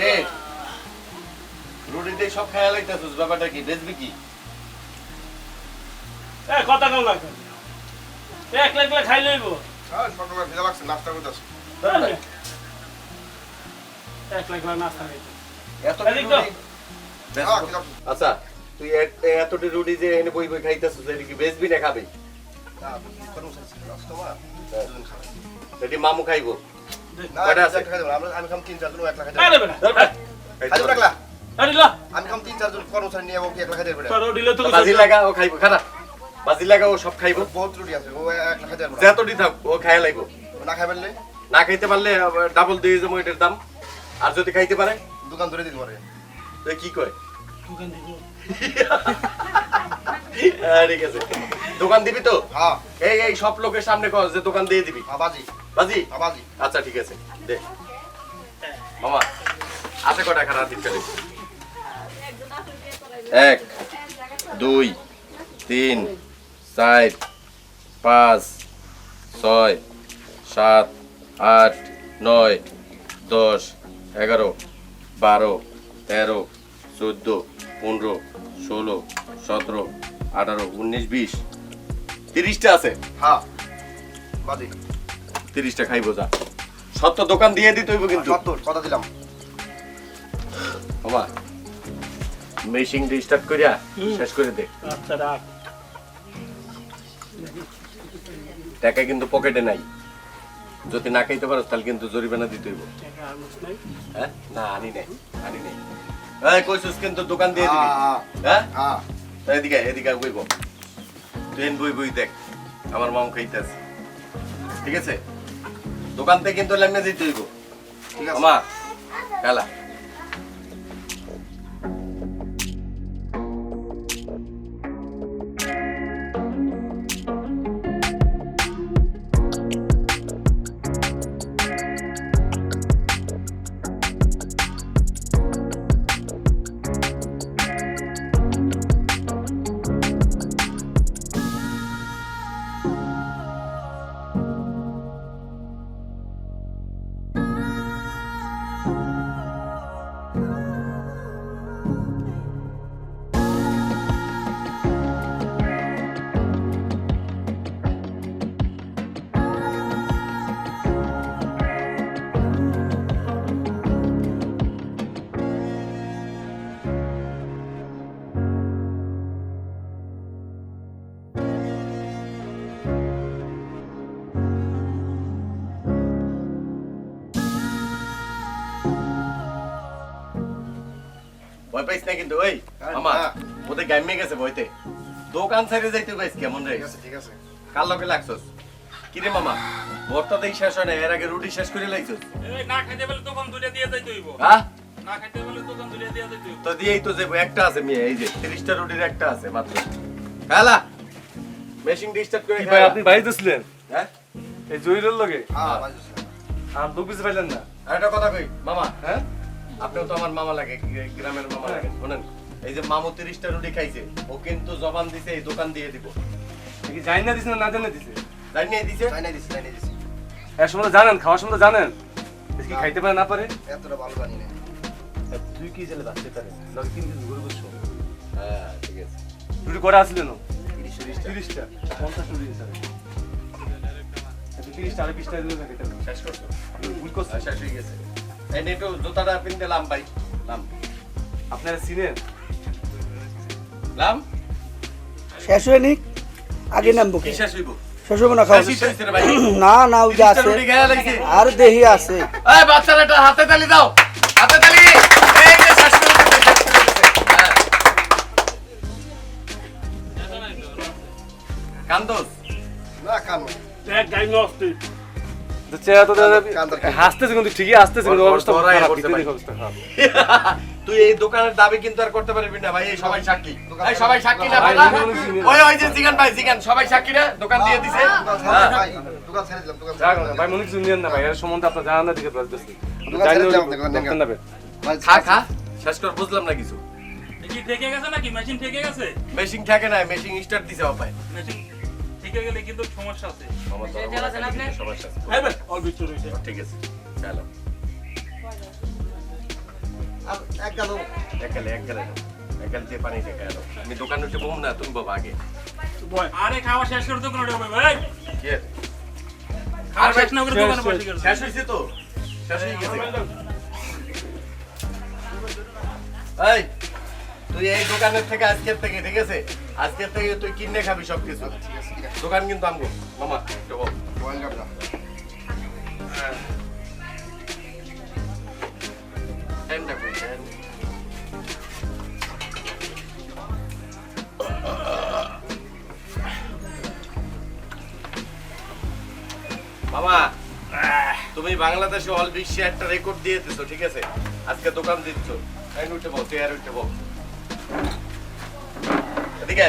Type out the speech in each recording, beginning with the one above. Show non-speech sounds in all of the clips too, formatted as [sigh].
রে। রুটি দিয়ে সব খেয়াল হইতেছিস ব্যাপারটা কি? বেচবি কি? এ কথা কম লাগবে একলা একলা খাই লইব? হ্যাঁ সকালে খিদে লাগছে নাস্তা করতেছি। একলা একলা নাস্তা খাইতে। এতটি এদিক দাও। রুটি? হ্যাঁ খিদে লাগছে। আচ্ছা তুই এতটি রুটি যে এনে বই বই খাইতেছিস এটা কি বেচবি না খাবি? হ্যাঁ। এটি মামু খাইবো। কয়টা আছে? খাই আমি খাম তিন চারজন ও একলা খাই আরে দেবো। বেটা খাই দেবো একলা আরে লা আমি খাম তিন চারজন কর্মচারী নিয়ে ও কি একলা খাই দিলে বাজি লাগা ও খাইবো। খারাপ বাজি লাগা ও সব খাইবো। বহুত রুটি আছে ও খাই দেবে যতটি থাক ও খাইয়া লাইবো। না খাই পারলে না খাইতে পারলে ডাবল দিয়ে যাব এটার দাম। আর যদি খাইতে পারে? দোকান ধরে দিতে পারে। তো কি কয়? দোকান দিব। [laughs] ঠিক আছে। দোকান দিবি তো? হ্যাঁ। এই এই সব লোকের সামনে কর যে দোকান দিয়ে দিবি। হ্যাঁ বাজি। বাজি? হ্যাঁ বাজি। আচ্ছা ঠিক আছে। দে। মামা আছে কটা খারাপ দিচ্ছে এক দুই তিন চার পাঁচ ছয় সাত আট নয় দশ এগারো বারো তেরো চোদ্দ পনেরো ষোলো সতেরো আঠারো উনিশ বিশ। তিরিশটা আছে। হ্যাঁ। তিরিশটা খাইবো যা। সত্য দোকান দিয়ে দিতে হইব কিন্তু। সত্তর কথা দিলাম। মামা মেশিন স্টার্ট করিয়া। শেষ করে দে। আচ্ছা রাখ। টাকা কিন্তু পকেটে নাই। যদি না খাইতে পারো তাহলে কিন্তু জরিমানা দিতে হইব। টাকা আনুস নাই? হ্যাঁ? না আনি নাই। আনি নাই। এই কইছিস কিন্তু দোকান দিয়ে দিবি। হ্যাঁ হ্যাঁ। হ্যাঁ? এদিকে এদিকে বইব। এন বই বই দেখ আমার মাম খাইতেছে। ঠিক আছে? দোকান থেকে কিন্তু লেমনে দিতে হইব। ঠিক আছে। মা খেলা। ভয় পাইস না কিন্তু ওই হ্যাঁ, মামা হ্যাঁ। ওদের গাইমে গেছে ভয়তে দোকান ছেড়ে যাইতে পাইস কেমন রে। ঠিক আছে ঠিক আছে। কার লগে লাগছস? কিরে মামা ভর্তাতেই শেষ হয় না এর আগে রুটি শেষ করে লাইছস? এই না খাইতে বলে দোকান দুলে দিয়ে যাইতে হইব? হ্যাঁ? না খাইতে বলে দোকান দুলে দিয়ে যাইতে হইব? তো দিয়েই তো যে একটা আছে মেয়ে এই যে তিরিশটা রুটির একটা আছে মাত্র। খেলা! মেশিন ডিস্টার্ব করে ভাই আপনি বাড়িতে দিছিলেন হ্যাঁ? এই জহিরের লগে? হ্যাঁ বাজি আর লোক বেশি পাইলেন না। আর একটা কথা কই মামা হ্যাঁ? আপনিও তো আমার মামা লাগে গ্রামের মামা লাগে শোনেন। এই যে মামু তিরিশটা রুটি খাইছে ও কিন্তু জবান দিছে এই দোকান দিয়ে দিব। জানি না দিছে না জানে দিছে? জানিয়ে দিছে? নাই দিছি নাই দিছি। এর সময় তো জানেন খাওয়ার সময় জানেন। কি খাইতে পারে না পারে? এতটা ভালো জানি না তুই কি ছেলে বাঁচতে পারে লগে কিন্তু ঘুরে বসছো আহ, ঠিক আছে। রুটি করা আসলে না তিরিশটা। পঞ্চাশ রুটি হিসাবে তিরিশটা আরে বিশটা। শেষ করছ? ভুল করছি। আর শেষ হয়ে গেছে। এই একটু জুতাটা পিনতে লাম ভাই লাম। আপনারা চিনেন? লাম? শেষ হয়ে নিক আগে নামবো কি? শেষ হইব? শেষ না ভাই। [clears throat] না না ওই যে আছে। আর দেহি আছে। এই হাতে তালি দাও। হাতে তালি। এই যে শেষ। হ্যাঁ। কান্দোস। না কাম দেখ গাই নষ্ট চেহারা তো দাদা কান্দার কি? হাসতেছে কিন্তু ঠিকই হাসতেছে কিন্তু ওর- ওর অবস্থা খারাপ করছে ভিতরে ভাই। দেখে অবস্থা খারাপ। তুই এই দোকানের দাবি কিন্তু আর করতে পারবি না ভাই এই সবাই সাক্ষী। এই সবাই সাক্ষী না ভাই, বাবা? দোকান চিনি না। ওই ওই যে জিগান ভাই জিগান সবাই সাক্ষী না দোকান দিয়ে দিছে। ভাই দোকান ছেড়ে দিলাম দোকান যাক ছেড়ে না, দিলাম। ভাই মনে কিছু নিয়েন না ভাই এর সম্বন্ধে আপনার জানান না দিকে বলতেছি। দোকান ছেড়ে দিলাম, দোকান দোকান নেবে ভাই, খা খা। শেষ কর বুঝলাম না কিছু। দেখি থেকে গেছে নাকি? মেশিন থেকে গেছে? মেশিন থাকে না মেশিন স্টার্ট দিছে বাপায় মেশিন থেকে গেলে কিন্তু সমস্যা আছে। সমস্যা আছে। এই অল্প একটু রয়েছে। ঠিক আছে চলো। আর এক গেল একালে একালে নাও। একাল দিয়ে পানি খেয়ে গেল আমি দোকানে উঠে বম না তুমি বাবা আগে। আরে খাওয়া শেষ করে তো কোনো ভাই কি? খাওয়া শেষ না করে শেষ, বসে গেছে শেষ হয়েছে তো? শেষ হয়ে গেছে? এই তুই এই দোকানের থেকে আজকের থেকে ঠিক আছে? আজকের থেকে তুই কিনে খাবি সব কিছু দোকান কিন্তু আমগো। মামা একটু বল। মোবাইল কাপড়া টাইমটা কই টাইম মামা তুমি বাংলাদেশে অল বিশ্বে একটা রেকর্ড দিয়ে দিছো ঠিক আছে? আজকে দোকান দিচ্ছ। উঠে বল তুই আর উঠে বল। এদিকে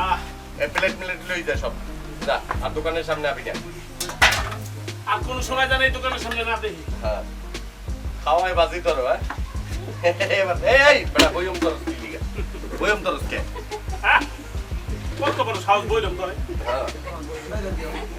আহ, প্লেট প্লেট লই যা সব। যা আর দোকানের সামনে আবি না। আর কোনো সময় জানাই দোকানের সামনে না দেখি। হ্যাঁ। খাওয়াই বাজি তোর হ্যাঁ? [laughs] এবার এই বেটা বইম তোর কি লিগা? বইম তোরস কে? হ্যাঁ? কত বড় সাহস বইলাম করে? হ্যাঁ।